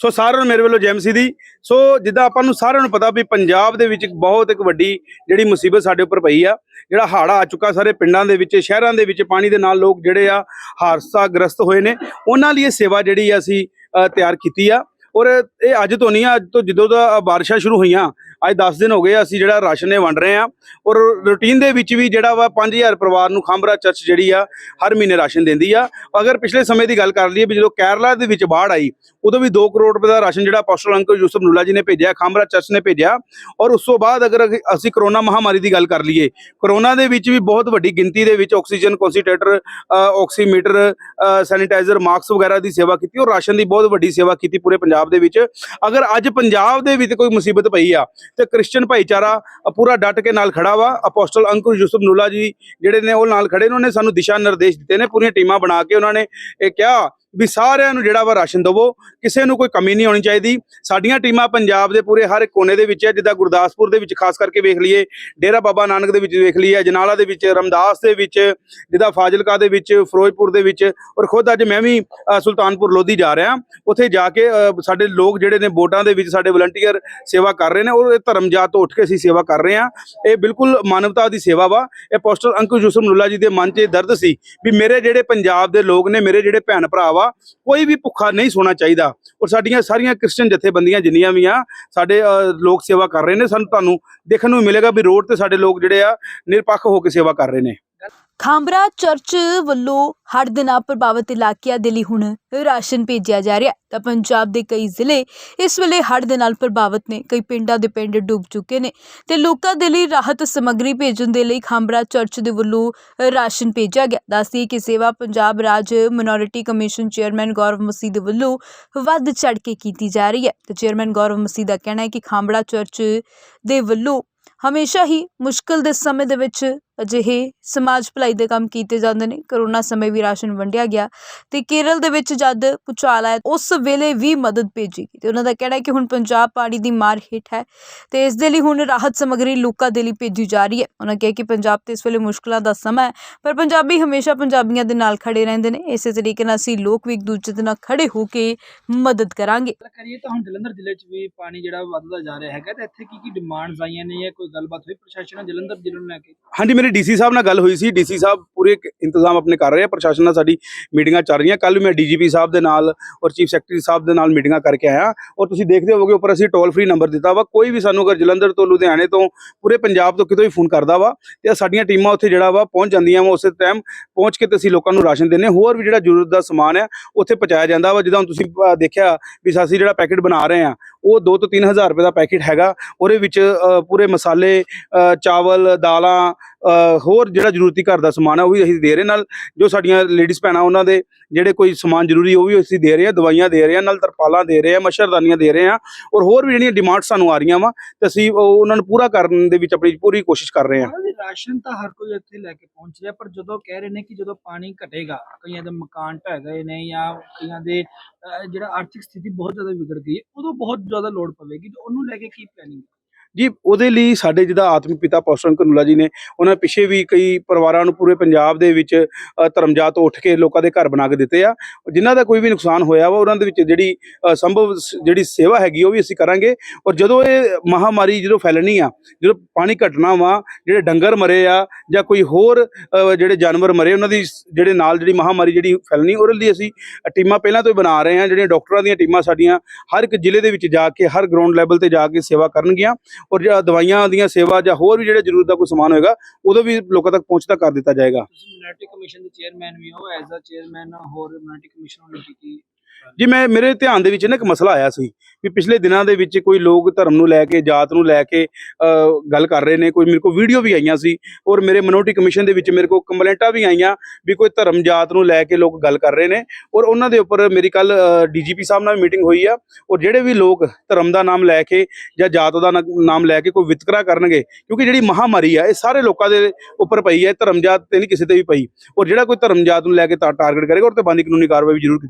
ਸੋ ਸਾਰਿਆਂ ਨੂੰ ਮੇਰੇ ਵੱਲੋਂ ਜੈਮਸੀ ਦੀ। ਸੋ ਜਿੱਦਾਂ ਆਪਾਂ ਨੂੰ ਸਾਰਿਆਂ ਨੂੰ ਪਤਾ ਵੀ ਪੰਜਾਬ ਦੇ ਵਿੱਚ ਇੱਕ ਬਹੁਤ ਇੱਕ ਵੱਡੀ ਜਿਹੜੀ ਮੁਸੀਬਤ ਸਾਡੇ ਉੱਪਰ ਪਈ ਆ, ਜਿਹੜਾ ਹੜ੍ਹ ਆ ਚੁੱਕਾ ਸਾਰੇ ਪਿੰਡਾਂ ਦੇ ਵਿੱਚ, ਸ਼ਹਿਰਾਂ ਦੇ ਵਿੱਚ, ਪਾਣੀ ਦੇ ਨਾਲ ਲੋਕ ਜਿਹੜੇ ਆ ਹਾਦਸਾ ਗ੍ਰਸਤ ਹੋਏ ਨੇ। ਉਹਨਾਂ ਲਈ ਇਹ ਸੇਵਾ ਜਿਹੜੀ ਆ ਅਸੀਂ ਤਿਆਰ ਕੀਤੀ ਆ। ਔਰ ਇਹ ਅੱਜ ਤੋਂ ਨਹੀਂ ਆ ਅੱਜ ਤੋਂ ਜਦੋਂ ਦਾ ਬਾਰਿਸ਼ਾਂ ਸ਼ੁਰੂ ਹੋਈਆਂ, ਅੱਜ 10 ਦਿਨ ਹੋ ਗਏ ਆ, ਅਸੀਂ ਜਿਹੜਾ ਰਾਸ਼ਨ ਇਹ ਵੰਡ ਰਹੇ ਆ ਔਰ ਰੂਟੀਨ ਦੇ ਵਿੱਚ ਵੀ ਜਿਹੜਾ ਵਾ 5000 ਪਰਿਵਾਰ ਨੂੰ ਖਾਂਬਰਾ ਚਰਚ ਜਿਹੜੀ ਆ, ਹਰ ਮਹੀਨੇ ਰਾਸ਼ਨ ਦਿੰਦੀ ਆ। ਅਗਰ ਪਿਛਲੇ ਸਮੇਂ ਦੀ ਗੱਲ ਕਰ ਲਈਏ ਵੀ ਜਦੋਂ ਕੇਰਲਾ ਦੇ ਵਿੱਚ ਬਾੜ ਆਈ, ਉਦੋਂ ਵੀ 2 ਕਰੋੜ ਰੁਪਏ ਦਾ ਰਾਸ਼ਨ ਜਿਹੜਾ ਪੋਸਟਲ ਅੰਕਲ ਯੂਸਫ ਨੂਲਾ ਜੀ ਨੇ ਭੇਜਿਆ, ਖਾਂਬਰਾ ਚਰਚ ਨੇ ਭੇਜਿਆ। ਔਰ ਉਸ ਤੋਂ ਬਾਅਦ ਅਗਰ ਅਸੀਂ ਕਰੋਨਾ ਮਹਾਮਾਰੀ ਦੀ ਗੱਲ ਕਰ ਲਈਏ, ਕਰੋਨਾ ਦੇ ਵਿੱਚ ਵੀ ਬਹੁਤ ਵੱਡੀ ਗਿਣਤੀ ਦੇ ਵਿੱਚ oxygen concentrator oximeter sanitiser mask ਵਗੈਰਾ ਦੀ ਸੇਵਾ ਕੀਤੀ, ਔਰ ਰਾਸ਼ਨ ਦੀ ਬਹੁਤ ਵੱਡੀ ਸੇਵਾ ਕੀਤੀ ਪੂਰੇ ਪੰਜਾਬ ਪੰਜਾਬ ਦੇ ਵਿੱਚ, ਅਗਰ ਅੱਜ ਪੰਜਾਬ ਦੇ ਵਿੱਚ ਕੋਈ ਮੁਸੀਬਤ ਪਈ ਆ, ਤੇ ਕ੍ਰਿਸਚੀਅਨ ਭਾਈਚਾਰਾ ਪੂਰਾ ਡਟ ਕੇ ਨਾਲ ਖੜਾ ਵਾ। ਅਪੋਸਟਲ ਅੰਕੁਰ ਯੂਸਫ ਨੂਲਾ ਜੀ ਜਿਹੜੇ ਨੇ ਉਹ ਨਾਲ ਖੜੇ ਨੇ, ਉਹਨਾਂ ਨੇ ਸਾਨੂੰ ਦਿਸ਼ਾ ਨਿਰਦੇਸ਼ ਦਿੱਤੇ ਨੇ, ਪੂਰੀਆਂ ਟੀਮਾਂ ਬਣਾ ਕੇ ਉਹਨਾਂ ਨੇ ਇਹ ਕਿਹਾ ਵੀ ਸਾਰਿਆਂ ਨੂੰ ਜਿਹੜਾ ਵਾ ਰਾਸ਼ਨ ਦਵੋ, ਕਿਸੇ ਨੂੰ ਕੋਈ ਕਮੀ ਨਹੀਂ ਹੋਣੀ ਚਾਹੀਦੀ। ਸਾਡੀਆਂ ਟੀਮਾਂ ਪੰਜਾਬ ਦੇ ਪੂਰੇ ਹਰ ਕੋਨੇ ਦੇ ਵਿੱਚ ਹੈ, ਜਿੱਦਾਂ ਗੁਰਦਾਸਪੁਰ ਦੇ ਵਿੱਚ ਖਾਸ ਕਰਕੇ ਵੇਖ ਲਈਏ, ਡੇਰਾ ਬਾਬਾ ਨਾਨਕ ਦੇ ਵਿੱਚ ਵੇਖ ਲਈਏ ਜਨਾਲਾ ਦੇ ਵਿੱਚ, ਰਮਦਾਸ ਦੇ ਵਿੱਚ, ਜਿੱਦਾਂ ਫਾਜ਼ਿਲਕਾ ਦੇ ਵਿੱਚ, ਫਿਰੋਜ਼ਪੁਰ ਦੇ ਵਿੱਚ, ਔਰ ਖੁਦ ਅੱਜ ਮੈਂ ਵੀ ਸੁਲਤਾਨਪੁਰ ਲੋਧੀ ਜਾ ਰਿਹਾ। ਉੱਥੇ ਜਾ ਕੇ ਸਾਡੇ ਲੋਕ ਜਿਹੜੇ ਨੇ ਬੋਟਾਂ ਦੇ ਵਿੱਚ ਸਾਡੇ ਵਲੰਟੀਅਰ ਸੇਵਾ ਕਰ ਰਹੇ ਨੇ, ਔਰ ਇਹ ਧਰਮ ਜਾਤ ਤੋਂ ਉੱਠ ਕੇ ਅਸੀਂ ਸੇਵਾ ਕਰ ਰਹੇ ਹਾਂ। ਇਹ ਬਿਲਕੁਲ ਮਾਨਵਤਾ ਦੀ ਸੇਵਾ ਵਾ। ਇਹ ਪੋਸਟਰ ਅੰਕੁਰ ਯੂਸਫ ਨੁੱਲਾ ਜੀ ਦੇ ਮਨ 'ਚ ਇਹ ਦਰਦ ਸੀ ਵੀ ਮੇਰੇ ਜਿਹੜੇ ਪੰਜਾਬ ਦੇ ਲੋਕ ਨੇ, ਮੇਰੇ ਜਿਹੜੇ ਭੈਣ ਭਰਾ ਵਾ ਕੋਈ ਵੀ ਭੁੱਖਾ ਨਹੀਂ ਸੋਣਾ ਚਾਹੀਦਾ। ਔਰ ਸਾਡੀਆਂ ਸਾਰੀਆਂ ਕ੍ਰਿਸਚਨ ਜਥੇਬੰਦੀਆਂ ਜਿੰਨੀਆਂ ਵੀ ਆ, ਸਾਡੇ ਲੋਕ ਸੇਵਾ ਕਰ ਰਹੇ ਨੇ, ਸਾਨੂੰ ਤੁਹਾਨੂੰ ਦੇਖਣ ਨੂੰ ਮਿਲੇਗਾ ਵੀ ਰੋਡ ਤੇ ਸਾਡੇ ਲੋਕ ਜਿਹੜੇ ਆ, ਨਿਰਪੱਖ ਹੋ ਕੇ ਸੇਵਾ ਕਰ ਰਹੇ ਨੇ। ਖਾਂਬਰਾ ਚਰਚ ਵੱਲੋਂ ਹੜ੍ਹ ਦੇ ਨਾਲ ਪ੍ਰਭਾਵਿਤ ਇਲਾਕਿਆਂ ਦੇ ਲਈ ਹੁਣ ਰਾਸ਼ਨ ਭੇਜਿਆ ਜਾ ਰਿਹਾ ਹੈ। ਤਾਂ ਪੰਜਾਬ ਦੇ ਕਈ ਜ਼ਿਲ੍ਹੇ ਇਸ ਵੇਲੇ ਹੜ੍ਹ ਦੇ ਨਾਲ ਪ੍ਰਭਾਵਿਤ ਨੇ। ਕਈ ਪਿੰਡਾਂ ਦੇ ਪਿੰਡ ਡੁੱਬ ਚੁੱਕੇ ਨੇ ਤੇ ਲੋਕਾਂ ਦੇ ਲਈ ਰਾਹਤ ਸਮੱਗਰੀ ਭੇਜਣ ਦੇ ਲਈ ਖਾਂਬਰਾ ਚਰਚ ਦੇ ਵੱਲੋਂ ਰਾਸ਼ਨ ਭੇਜਿਆ ਗਿਆ। ਦੱਸਦੀ ਕਿ ਸੇਵਾ ਪੰਜਾਬ ਰਾਜ minority commission chairman Gaurav Masih ਦੇ ਵੱਲੋਂ ਵੱਧ ਚੜ੍ਹ ਕੇ ਕੀਤੀ ਜਾ ਰਹੀ ਹੈ। ਤੇ ਚੇਅਰਮੈਨ ਗੌਰਵ ਮਸੀਹ ਦਾ ਕਹਿਣਾ ਹੈ ਕਿ ਖਾਂਬੜਾ ਚਰਚ ਦੇ ਵੱਲੋਂ ਹਮੇਸ਼ਾ ਹੀ ਮੁਸ਼ਕਲ ਦੇ ਸਮੇਂ ਦੇ ਵਿੱਚ ਅਜਿਹੇ ਸਮਾਜ ਭਲਾਈ ਦੇ ਕੰਮ ਕੀਤੇ ਜਾਂਦੇ ਨੇ। ਕਰੋਨਾ ਸਮੇਂ ਵੀ ਰਾਸ਼ਨ ਵੰਡਿਆ ਗਿਆ ਤੇ ਕੇਰਲ ਦੇ ਵਿੱਚ ਜਦ ਭੁਚਾਲ ਆਇਆ ਉਸ ਵੇਲੇ ਵੀ ਮਦਦ ਭੇਜੀ ਗਈ ਤੇ ਉਹਨਾਂ ਦਾ ਕਹਿਣਾ ਹੈ ਕਿ ਹੁਣ ਪੰਜਾਬ ਪਾਣੀ ਦੀ ਮਾਰ ਹੇਠ ਹੈ ਤੇ ਇਸ ਦੇ ਲਈ ਹੁਣ ਰਾਹਤ ਸਮੱਗਰੀ ਲੋਕਾਂ ਦੇ ਲਈ ਭੇਜੀ ਜਾ ਰਹੀ ਹੈ। ਉਹਨਾਂ ਕਿਹਾ ਕਿ ਪੰਜਾਬ ਤੇ ਇਸ ਵੇਲੇ ਮੁਸ਼ਕਲਾਂ ਦਾ ਸਮਾਂ ਹੈ ਪਰ ਪੰਜਾਬੀ ਹਮੇਸ਼ਾ ਪੰਜਾਬੀਆਂ ਦੇ ਨਾਲ ਖੜੇ ਰਹਿੰਦੇ ਨੇ। ਇਸੇ ਤਰੀਕੇ ਨਾਲ ਅਸੀਂ ਲੋਕ ਵੀ ਇੱਕ ਦੂਜੇ ਦੇ ਨਾਲ ਖੜੇ ਹੋ ਕੇ ਮਦਦ ਕਰਾਂਗੇ। ਗੱਲ ਕਰੀਏ ਤਾਂ ਹੁਣ ਜਲੰਧਰ ਜ਼ਿਲ੍ਹੇ 'ਚ ਵੀ ਪਾਣੀ ਜਿਹੜਾ ਵੱਧਦਾ ਜਾ ਰਿਹਾ ਹੈਗਾ ਤੇ ਇੱਥੇ ਕੀ ਕੀ ਡਿਮਾਂਡਸ ਆਈਆਂ ਨੇ ਜਾਂ ਕੋਈ ਗੱਲਬਾਤ ਹੋਈ ਪ੍ਰਸ਼ਾਸਨ ਨਾਲ? ਜਲੰਧਰ ਜ਼ਿਲ੍ਹੇ ਨੂੰ ਲੈ ਕੇ। ਹਾਂਜੀ ਮੇਰੀ ਡੀਸੀ ਸਾਹਿਬ ਨਾਲ ਗੱਲ ਹੋਈ ਸੀ। ਡੀਸੀ ਸਾਹਿਬ ਪੂਰੇ ਇੰਤਜ਼ਾਮ ਆਪਣੇ ਕਰ ਰਹੇ ਆ। ਪ੍ਰਸ਼ਾਸਨ ਨਾਲ ਸਾਡੀ ਮੀਟਿੰਗਾਂ ਚੱਲ ਰਹੀਆਂ। ਕੱਲ ਮੈਂ ਡੀਜੀਪੀ ਸਾਹਿਬ ਦੇ ਨਾਲ ਔਰ ਚੀਫ ਸੈਕਟਰੀ ਸਾਹਿਬ ਦੇ ਨਾਲ ਮੀਟਿੰਗਾਂ ਕਰਕੇ ਆਇਆ ਔਰ ਤੁਸੀਂ ਦੇਖਦੇ ਹੋਵੋਗੇ ਉੱਪਰ ਅਸੀਂ ਟੋਲ ਫ੍ਰੀ ਨੰਬਰ ਦਿੱਤਾ ਵਾ। ਕੋਈ ਵੀ ਸਾਨੂੰ ਅਗਰ ਜਲੰਧਰ ਤੋਂ, ਲੁਧਿਆਣੇ ਤੋਂ, ਪੂਰੇ ਪੰਜਾਬ ਤੋਂ ਕਿਤੋਂ ਵੀ ਫੋਨ ਕਰਦਾ ਵਾ ਤੇ ਸਾਡੀਆਂ ਟੀਮਾਂ ਉੱਥੇ ਜਿਹੜਾ ਵਾ ਪਹੁੰਚ ਜਾਂਦੀਆਂ ਵਾ ਉਸੇ ਟਾਈਮ ਪਹੁੰਚ ਕੇ ਤੇ ਅਸੀਂ ਲੋਕਾਂ ਨੂੰ ਰਾਸ਼ਨ ਦਿੰਦੇ ਹਾਂ। ਹੋਰ ਵੀ ਜਿਹੜਾ ਜ਼ਰੂਰਤ ਦਾ ਸਮਾਨ ਹੈ ਉੱਥੇ ਪਹੁੰਚਾਇਆ ਜਾਂਦਾ ਵਾ। ਜਿੱਦਾਂ ਹੁਣ ਤੁਸੀਂ ਦੇਖਿਆ ਵੀ ਅਸੀਂ ਜਿਹੜਾ ਪੈਕੇਟ ਬਣਾ ਰਹੇ ਆ ਉਹ 2 ਤੋਂ 3000 ਰੁਪਏ ਦਾ ਪੈਕੇਟ ਹੈਗਾ। ਉਹਦੇ ਵਿੱਚ ਪੂਰੇ ਮਸਾਲੇ ਚਾਵਲ, ਦਾਲਾਂ ਹੋਰ ਜਿਹੜਾ ਜ਼ਰੂਰਤੀ ਘਰ ਦਾ ਸਮਾਨ ਹੈ ਉਹ ਵੀ ਅਸੀਂ ਦੇ ਰਹੇ ਨਾਲ ਜੋ ਸਾਡੀਆਂ ਲੇਡੀਜ਼ ਭੈਣਾਂ, ਉਹਨਾਂ ਦੇ ਜਿਹੜੇ ਕੋਈ ਸਮਾਨ ਜ਼ਰੂਰੀ, ਉਹ ਵੀ ਅਸੀਂ ਦੇ ਰਹੇ ਹਾਂ, ਦਵਾਈਆਂ ਦੇ ਰਹੇ ਹਾਂ, ਨਾਲ ਤਰਪਾਲਾਂ ਦੇ ਰਹੇ ਹਾਂ, ਮੱਛਰਦਾਨੀਆਂ ਦੇ ਰਹੇ ਹਾਂ ਔਰ ਹੋਰ ਵੀ ਜਿਹੜੀਆਂ ਡਿਮਾਂਡ ਸਾਨੂੰ ਆ ਰਹੀਆਂ ਵਾ, ਤੇ ਅਸੀਂ ਉਹ, ਉਹਨਾਂ ਨੂੰ ਪੂਰਾ ਕਰਨ ਦੇ ਵਿੱਚ ਆਪਣੀ ਪੂਰੀ ਕੋਸ਼ਿਸ਼ ਕਰ ਰਹੇ ਹਾਂ। ਰਾਸ਼ਨ ਤਾਂ ਹਰ ਕੋਈ ਇੱਥੇ ਲੈ ਕੇ ਪਹੁੰਚ ਰਿਹਾ, ਪਰ ਜਦੋਂ ਕਹਿ ਰਹੇ ਨੇ ਕਿ ਜਦੋਂ ਪਾਣੀ ਘਟੇਗਾ, ਕਈਆਂ ਦੇ ਮਕਾਨ ਢਹਿ ਗਏ ਨੇ ਜਾਂ ਕਈਆਂ ਦੇ ਜਿਹੜਾ ਆਰਥਿਕ ਸਥਿਤੀ ਬਹੁਤ ਜ਼ਿਆਦਾ ਵਿਗੜ ਗਈ ਹੈ ਉਦੋਂ ਬਹੁਤ ਜ਼ਿਆਦਾ ਲੋੜ ਪਵੇਗੀ, ਤੇ ਉਹਨੂੰ ਲੈ ਕੇ ਕੀ ਪਲੈਨਿੰਗ ਜੀ ਉਹਦੇ ਲਈ ਸਾਡੇ ਜਿਹਦਾ ਆਤਮਿਕ ਪਿਤਾ ਪੌਸਟਰ ਕਨੂਲਾ ਜੀ ਨੇ ਉਹਨਾਂ ਪਿੱਛੇ ਵੀ ਕਈ ਪਰਿਵਾਰਾਂ ਨੂੰ ਪੂਰੇ ਪੰਜਾਬ ਦੇ ਵਿੱਚ ਅ, ਧਰਮਜਾਤ ਤੋਂ ਉੱਠ ਕੇ ਲੋਕਾਂ ਦੇ ਘਰ ਬਣਾ ਕੇ ਦਿੱਤੇ ਆ। ਜਿਨ੍ਹਾਂ ਦਾ ਕੋਈ ਵੀ ਨੁਕਸਾਨ ਹੋਇਆ ਵਾ ਉਹਨਾਂ ਦੇ ਵਿੱਚ ਜਿਹੜੀ ਸੰਭਵ ਸ- ਜਿਹੜੀ ਸੇਵਾ ਹੈਗੀ ਉਹ ਵੀ ਅਸੀਂ ਕਰਾਂਗੇ। ਔਰ ਜਦੋਂ ਇਹ ਮਹਾਮਾਰੀ ਜਦੋਂ ਫੈਲਣੀ ਆ ਜਦੋਂ ਪਾਣੀ ਘਟਣਾ ਵਾ ਜਿਹੜੇ ਡੰਗਰ ਮਰੇ ਆ ਜਾਂ ਕੋਈ ਹੋਰ ਜਿਹੜੇ ਜਾਨਵਰ ਮਰੇ ਉਹਨਾਂ ਦੀ ਜਿਹੜੇ ਨਾਲ ਜਿਹੜੀ ਮਹਾਮਾਰੀ ਜਿਹੜੀ ਫੈਲਣੀ ਉਹਦੇ ਲਈ ਅਸੀਂ ਟੀਮਾਂ ਪਹਿਲਾਂ ਤੋਂ ਹੀ ਬਣਾ ਰਹੇ ਹਾਂ ਜਿਹੜੀਆਂ ਡਾਕਟਰਾਂ ਦੀਆਂ ਟੀਮਾਂ ਸਾਡੀਆਂ ਹਰ ਇੱਕ ਜ਼ਿਲ੍ਹੇ ਦੇ ਵਿੱਚ ਜਾ ਕੇ ਹਰ ਗਰਾਊਂਡ ਲੈਵਲ ਤੇ ਜਾ ਕੇ ਸੇਵਾ ਕਰਨਗੀਆਂ। ਔਰ ਜਿਹੜਾ ਦਵਾਈਆਂ ਦੀਆਂ ਸੇਵਾ ਜਾਂ ਹੋਰ ਵੀ ਜਿਹੜੇ ਜ਼ਰੂਰਤ ਦਾ ਕੋਈ ਸਮਾਨ ਹੋਏਗਾ, ਉਦੋਂ ਵੀ ਲੋਕਾਂ ਤੱਕ ਪਹੁੰਚਦਾ ਕਰ ਦਿੱਤਾ ਜਾਏਗਾ। ਤੁਸੀਂ ਮਿਨੋਰਟੀ ਕਮਿਸ਼ਨ ਦੇ ਚੇਅਰਮੈਨ ਵੀ ਹੋ, ਐਜ਼ ਅ ਚੇਅਰਮੈਨ ਹੋਰ ਮਿਨੋਰਟੀ ਕਮਿਸ਼ਨ ਨੂੰ ਕੀ ਜੀ ਮੈਂ ਮੇਰੇ ਧਿਆਨ ਦੇ ਵਿੱਚ ਨਾ ਇੱਕ ਮਸਲਾ ਆਇਆ ਸੀ ਵੀ ਪਿਛਲੇ ਦਿਨਾਂ ਦੇ ਵਿੱਚ ਕੋਈ ਲੋਕ ਧਰਮ ਨੂੰ ਲੈ ਕੇ, ਜਾਤ ਨੂੰ ਲੈ ਕੇ ਗੱਲ ਕਰ ਰਹੇ ਨੇ, ਕੋਈ ਮੇਰੇ ਕੋਲ ਵੀਡੀਓ ਵੀ ਆਈਆਂ ਸੀ ਔਰ ਮੇਰੇ ਮਿਨੋਰਟੀ ਕਮਿਸ਼ਨ ਦੇ ਵਿੱਚ ਮੇਰੇ ਕੋਲ ਕੰਪਲੇਂਟਾਂ ਵੀ ਆਈਆਂ ਵੀ ਕੋਈ ਧਰਮ, ਜਾਤ ਨੂੰ ਲੈ ਕੇ ਲੋਕ ਗੱਲ ਕਰ ਰਹੇ ਨੇ ਔਰ ਉਹਨਾਂ ਦੇ ਉੱਪਰ ਮੇਰੀ ਕੱਲ ਡੀਜੀਪੀ ਸਾਹਿਬ ਨਾਲ ਮੀਟਿੰਗ ਹੋਈ ਆ ਔਰ ਜਿਹੜੇ ਵੀ ਲੋਕ ਧਰਮ ਦਾ ਨਾਮ ਲੈ ਕੇ ਜਾਂ ਜਾਤ ਦਾ ਨਾ- ਨਾਮ ਲੈ ਕੇ ਕੋਈ ਵਿਤਕਰਾ ਕਰਨਗੇ ਕਿਉਂਕਿ ਜਿਹੜੀ ਮਹਾਮਾਰੀ ਆ, ਇਹ ਸਾਰੇ ਲੋਕਾਂ ਦੇ ਉੱਪਰ ਪਈ ਹੈ ਧਰਮ, ਜਾਤ ਤੇ ਨਹੀਂ ਕਿਸੇ ਤੇ ਵੀ ਪਈ ਔਰ ਜਿਹੜਾ ਕੋਈ ਧਰਮ, ਜਾਤ ਨੂੰ ਲੈ ਕੇ ਟਾਰਗੇਟ ਕਰੇਗਾ ਔਰ ਤੇ ਬੰਦੀ ਕਾਨੂੰਨੀ ਕਾਰਵਾਈ ਵੀ ਜ਼ਰੂਰ ਕੀਤੀ